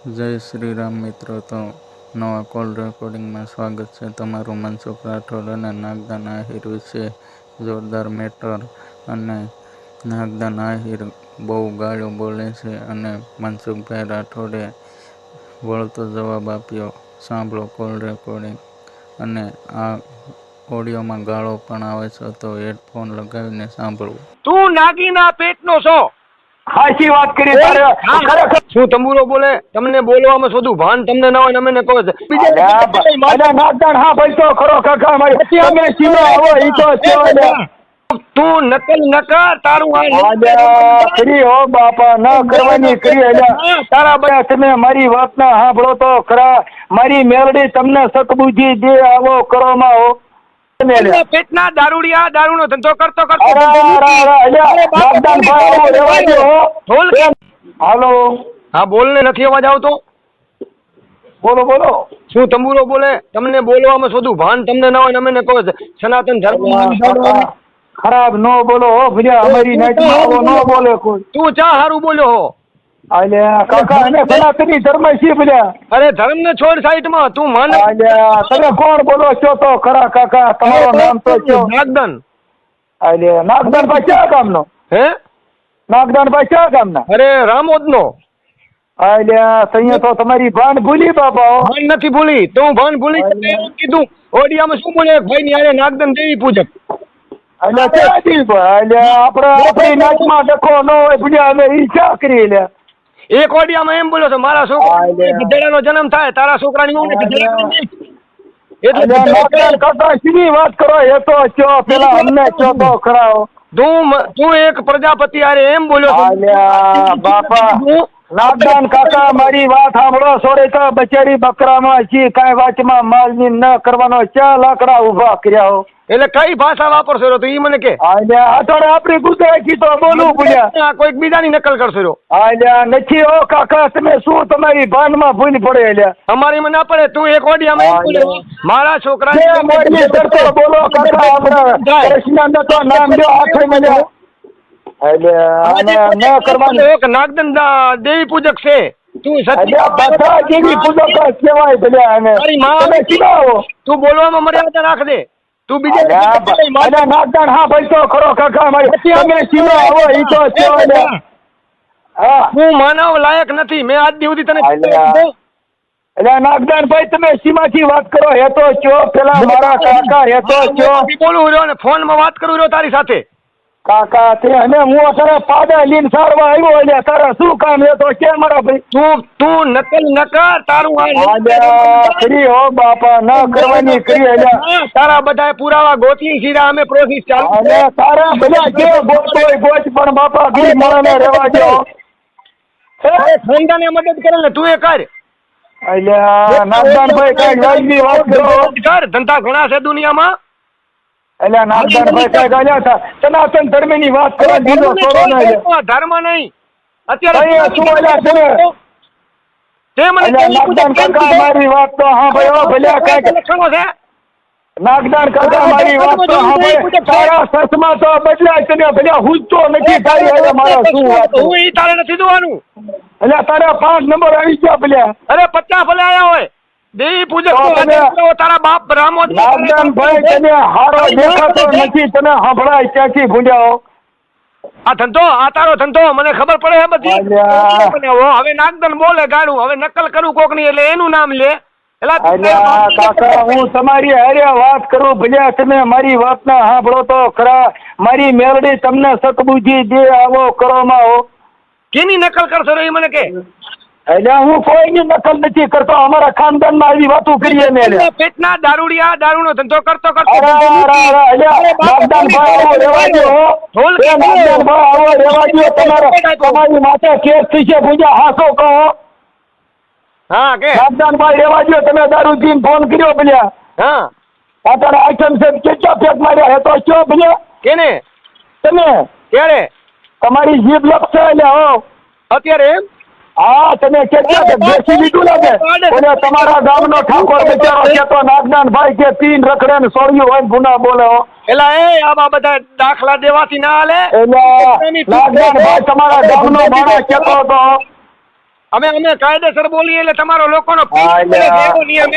જય શ્રી રામ મિત્રો, તો નવા કોલ રેકોર્ડિંગમાં સ્વાગત છે. તમારું મનસુખ રાઠોડ અને નાગદાન આહિર વિશે જોરદાર મેટર અને નાગદાન આહિર બહુ ગાળો બોલે છે અને મનસુખભાઈ રાઠોડે વળતો જવાબ આપ્યો, સાંભળો કોલ રેકોર્ડિંગ. અને આ ઓડિયોમાં ગાળો પણ આવે છે, તો હેડફોન લગાવીને સાંભળવું તું નાગીના પેટનો છો. સાચી વાત કરી તારે ખરેખર શું તંબુરો બોલે? તમને બોલવામાં શોધું ભાન તમને ના હોય ને કહો હા ભાઈ તો ખરો કાકા મારી અમે સીમા આવો ઈ તો તું નકલ નકા તારું આ કરી હો બાપા ન કરવાની કરી અલ્યા તારા બધા તમે મારી વાત ના સાંભળો તો ખરા. મારી મેલડી તમને સતબુદ્ધિ દે આવો કરો માં હો પેટના દારૂડિયા દારૂનો ધંધો કરતો કરતો હાલો. હા બોલ ને નથી અવાજ આવતો? બોલો બોલો. શું તંબુરો બોલે? તમને બોલવામાં શોધું ભાન તમને ના હોય અમે કહો સનાતન ધર્મ ખરાબ નો બોલો હો ભર્યા અમારી નાઈટ નો બોલે કોઈ. તું ચા હારું બોલ્યો હો. અલ્યા કાકા અમે સનાતની ધર્મ છીએ ભર્યા અરે ધર્મ ને છોડ સાઈડમાં તું માન. અલ્યા તમે કોણ બોલો છો તો? ખરા કાકા તમારું નામ તો છો નાગદન. અલ્યા નાગદાનભાઈ ક્યાં ગામનો? હે? નાગદાનભાઈ ક્યાં ગામના? અરે રામોદ નો અલ્યા તૈયા તો તમારી ભાન ભૂલી બાપા ભાન નથી ભૂલી. તો હું ભાન ભૂલી મેં કીધું. ઓડિયામાં શું બોલે? ભાઈ ની આરે નાગદન દેવી પૂજક. અલ્યા ક્યાં દી ભાઈ? અલ્યા આપણે આપણી નાચમાં ડખો ન હોય ભૂલ્યા અમે ઈ કરી લ્યા એક ઓડિયામાં એમ બોલ્યો છે મારા હા, છોકરા. ગધેડાનો જન્મ થાય તારા છોકરાની ગધેડાનો એટલે ગધેડો સીધી વાત કરો એ તો ચો પેલા અમને ચો તો ખરાઓ તું તું એક પ્રજાપતિ આરે એમ બોલ્યો બાપા. તું કાકા મારી વાત સાંભળો સોરે તો બચારી બકરામાં છી કાંઈ વાતમાં માલની ન કરવાનો ચા લાકડા ઊભા કર્યા હો. એટલે કઈ ભાષા વાપરશો તું? ઈ મને કે. અટોડે આપણી ગુજરાતી તો બોલું ભૂલ્યા. કોઈક બીજાની નકલ કરશો રો આલ્યા નથી હો કાકા તમે શું તમારી ભાનમાં ભૂલ પડે અલ્યા અમારી મને ના પડે તું એક ઓડિયામાં. મારા જે છોકરા મોરબી સરતો બોલો કાકા આપણા કૃષ્ણને તો નામ દો આખે મળ્યા નાગદન દેવી પૂજક છે તું સત્ય બધા જેવી કહેવાય ભલ્યા અને તારી માં તમે સીધા આવો તું બોલવામાં મર્યાદા રાખ દે તું અલ્યા બ- બીજા અલ્યા નાગદાણ હા ભાઈ તો ખરો કાકા મારી. તમે સીધા આવો ઈ તો છો અલ્યા. હા. હું માનવ લાયક નથી. મેં આજ દી સુધી તને એટલે નાગદાન ભાઈ તમે સીમાથી વાત કરો. હે તો છો પેલા મારા કાકા હેતો છો. બોલું રહ્યો ને ફોનમાં વાત કરું રહ્યો તારી સાથે. કાકા તે અને હું અત્યારે પાડા લીન સારવા આવ્યો એટલે તારા શું કામ એ તો કે મારા ભાઈ? તું તું નકલ ન કર તારું આ ફ્રી હો બાપા ન કરવાની કરી એટલે તારા બધા પુરાવા ગોતલી સીધા અમે પ્રોસેસ ચાલુ અને તારા બધા જે ગોતો ગોત પણ બાપા ઘી માણસને રહેવા દો. અરે ખાનદાને મદદ કરે ને તું એ કર. અલ્યા નાદાન ભાઈ કઈ વાજબી વાત કરો. ધંધા ઘણા છે દુનિયામાં. અલ્યા નાગદાન ભાઈ કઈ ગાલ્યા હતા? સનાતન ધર્મની વાત કરો દીધો છોડો ને ધર્મ નહીં. અત્યારે શું અલ્યા છે? તે મને નાગદાન કાકા મારી વાત તો હા ભાઈ ઓ ભલ્યા કાંઈક લક્ષણો છે? નાગદાન કાકા મારી વાત તો હા ભાઈ તારા સસમાં તો બદલાય તને ભલ્યા હુજતો નથી તારી હવે મારો શું વાત હું ઈ તારે નથી જોવાનું. એટલે તારા પાંચ નંબર આવી ગયા ભલ્યા અરે પચાસ ભલે આયા હોય. દેવી પૂજક તારા બાપ રામો ભાઈ તને હારો દેખાતો નથી તને સંભળાય ક્યાંથી ભૂલ્યા આ ધંધો આ તારો ધંધો મને ખબર પડે બધી? હવે નાગદન બોલે ગાડું હવે નકલ કરું કોકની એટલે એનું નામ લે. કાકા હું તમારી હારે વાત કરું ભલ્યા તમે મારી વાત ના સાંભળો તો ખરા મારી મેલડી તમને સતબુજી દે આવો કરો માં હો કેની નકલ કરશો રે મને કે? એટલે હું કોઈની નકલ નથી કરતો. અમારા ખાનદાનમાં આવી વાતો કરીએ ને. પેટના દારૂડિયા દારૂનો ધંધો કરતો કરતો તમારા- માથે કેસ થશે, પૂજા હાસો કહો. હા કે? નાગદાનભાઈ રેવા દો તમે દારૂ પીને ફોન કર્યો ભલ્યા. હા. અત્યારે આઈટમ છે, કેટલા ફેક માર્યા? હે તો કયો ભલ્યા? કેને? તમે? ક્યારે તમારી જીભ લપસે એટલે હો. અત્યારે એમ? હા તમે કેટલા બેસી લીધું લાગે? ઓલે તમારા ગામનો ઠાકોર બિચારો છે તો નાગદાનભાઈ કે તીન રખડે ને સોળિયું હોય ગુના બોલે એટલે એ આવા બધા દાખલા દેવાથી ના હાલે? એટલે નાગદાનભાઈ તમારા ગામનો માણસ કેતો હતો. અમે અમે કાયદેસર બોલીએ એટલે તમારો લોકોનો નો એટલે આ- નિયમ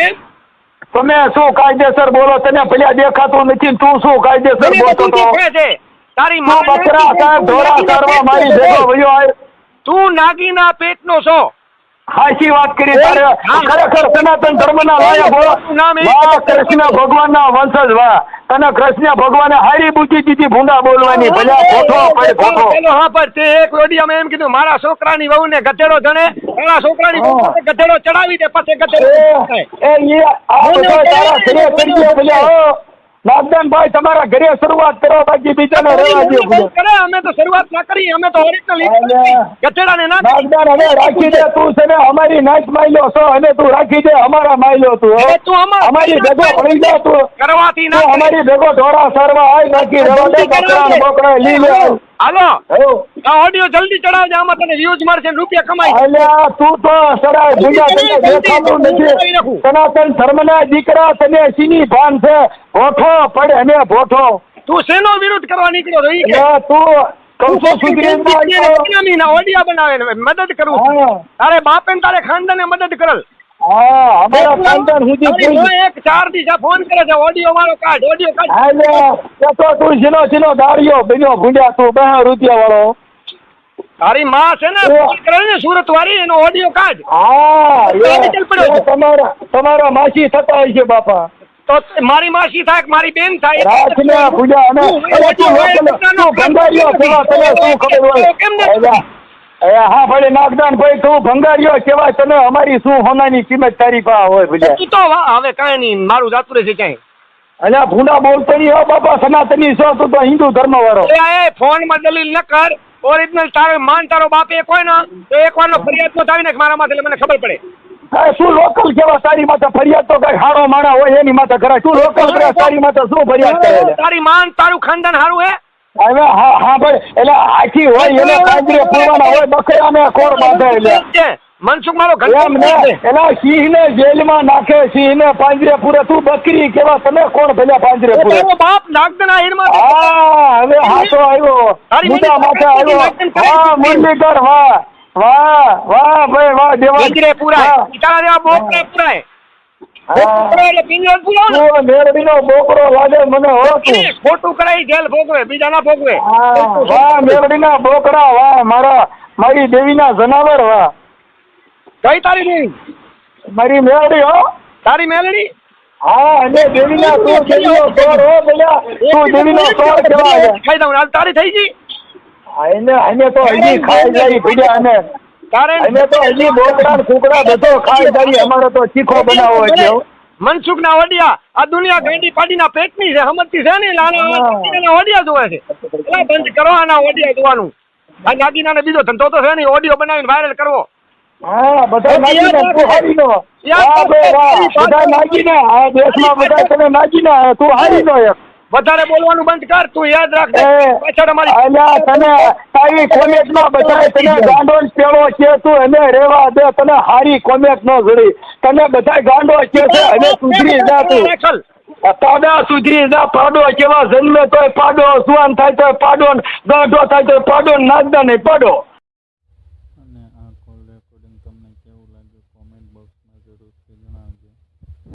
તમે શું કાયદેસર બોલો? તને પેલા દેખાતું નથી તું શું કાયદેસર બોલતો તારી મા બકરા સાહેબ ધોરા નાગીના મારી ભેગો છો. તું નાગીના પેટનો છો. હાચી વાત કરી તારે. ખરેખર સનાતન ધર્મના લાયા બોલો. નામ વાહ કૃષ્ણ ભગવાનના વંશજ વાહ. તને કૃષ્ણ ભગવાને હારી બુદ્ધિ દીધી ભૂંડા બોલવાની. ભલે ખોટો પડે ખોટો હા પણ તે એક રોડિયામાં એમ કીધું મારા છોકરાની વહુને ગધેડો જણે મારા છોકરાની વહુ હા. પાસે ગધેડો ચડાવી દે પછી ગધેડો. એ આ બધા તારા ઘરે કરીએ ભલે નાગદાનભાઈ તમારા ઘરે શરૂઆત કરો બાકી બીજાને રહેવા દો કરે અમે તો શરૂઆત ના કરી અમે તો ઓરિજિનલ. ગધેડાને ના નાગદાન હવે રાખી દે તું છે ને અમારી નાચ માયલો છો અને તું રાખી દે અમારા માયલો તું તું અમારી ભેગો ભણી જા તું. કરવાથી ના અમારી ભેગો ઢોરા સરવા આય નાખી રહેવા દે. બકરા બોકરા લઈ લે. હાલો. હો. આ ઓડિયો જલ્દી ચડાવજે આમાં તને વ્યૂઝ મળશે રૂપિયા કમાઈ. અલ્યા તું તો સડા ભૂંડા તને દેખાતું નથી. સનાતન ધર્મના દીકરા તને સીની ભાન છે? ભોઠો પડે અને ભોઠો. તું શેનો વિરોધ કરવા નીકળ્યો રહી? તું ઓડિયા બનાવે મદદ કરું તારે બાપે તારે ખાનદાને મદદ કરલ. હા અમારા ખાનદાન સુધી તારી પૂછ. વહુ એક ચાર દિવસ ફોન કરે છે ઓડિયો મારો કાઢ ઓડિયો કાઢ. અલ્યા તો તું સીનો સીનો દાળિયો બન્યો ભૂંડ્યા તું બે રૂપિયા વાળો. તારી માં છે ને ફોન કરે ને સુરત વાળી એનો ઓડિયો કાઢ. હા. તમારા તમારા માસી થતા હોય છે બાપા. તો મારી માસી થાય મારી બેન થાય રાખને પૂજા અને તું કેમ નથી? એ હા ભલે નાગદાન ભાઈ તું ભંગાર્યો કેવા તને અમારી શું હોનાની કિંમત તારી પાસે હોય ભલે. તું તો હવે કાંઈ નહીં મારું જાતું રહેશે ક્યાંય. અલ્યા ભૂંડા બોલતો નહીં હો બાપા સનાતની છો તું તો હિન્દુ ધર્મ વાળો એ ફોનમાં દલીલ ન કર. ઓરિજિનલ તારો માન તારો બાપ એક હોય ને તો એક વાર નો ફરિયાદ તો થાય ને મારા માથે મને ખબર પડે. હા, શું લોકલ કેવા તારી માથે ફરિયાદ તો કઈ હાડો માણા હોય એની માથે કરાય શું લોકલ તારી માથે શું ફરિયાદ કરે તારી માન તારું ખાનદાન હારું હે? હવે હા હા ભાઈ એટલે આખી હોય એને પાંજરે પૂરવાના હોય બકરાને કોર બાંધે એટલે. મનસુખ મારો એમ ને ઘંટો એલા સિંહને જેલમાં નાખે સિંહને પાંજરે પૂરે. તું બકરી કેવા તમે કોણ ભલે પાંજરે પૂરે? બાપ નાગદના હીરમાં હા હવે હાથો આવ્યો. તારી મુદ્દા માથે આવ્યો. નાગદન વાહ મુરલીધર વાહ વાહ વાહ ભાઈ વાહ દેવા જેવા બોકડા પુરાય. બોકરો લાગે મને હો ખોટું કરાય જેલ ભોગવે બીજા ના ભોગવે. હા, વાહ મેરડીના બોકડા વાહ મારા મારી દેવીના જનાવર વાહ. કઈ તારી દેવી? મારી મેરડી હો. તારી મેલડી હા અને દેવીના તું દેવીનો સોર હો બોલ્યા તું દેવીનો સોર કહેવાય. ખાઈ દઉં તારી થઈ ગઈ? એને એને તો હજી ખાઈ જાય ભીડ્યા અને તો હજી બોકડા ને કુકડા બધો ખાઈ જાય અમારે તો ચીખો બનાવવો છે મનસુખ ના વડિયા. આ દુનિયા ગેંડી પાડીના પેટની છે હમતી છે ને લાના વડિયા જોવે છે. બંધ કરો આના વડિયા જોવાનું. આ નાગીના ને બીજો ધંધો તો છે ને ઓડિયો બનાવીને વાયરલ કરવો. હા બધા નાગીને તું તું હારીનો એક. વધારે બોલવાનું બંધ કર તું યાદ રાખ પાછળ અમારી અલ્યા તને તારી કોમેન્ટમાં બધાય તને ગાંડો ને પેલો છે તું એને રેવા દે તને હારી કોમેન્ટ ન જડી તને બધાય ગાંડો છે છે અને સુધરી જા તું. પાડા સુધરી જા પાડો કેવા જન્મે તોય પાડો સુવાન થાય તોય પાડો ને ગાંઠો થાય તોય પાડો ને નાગદા નહીં પાડો.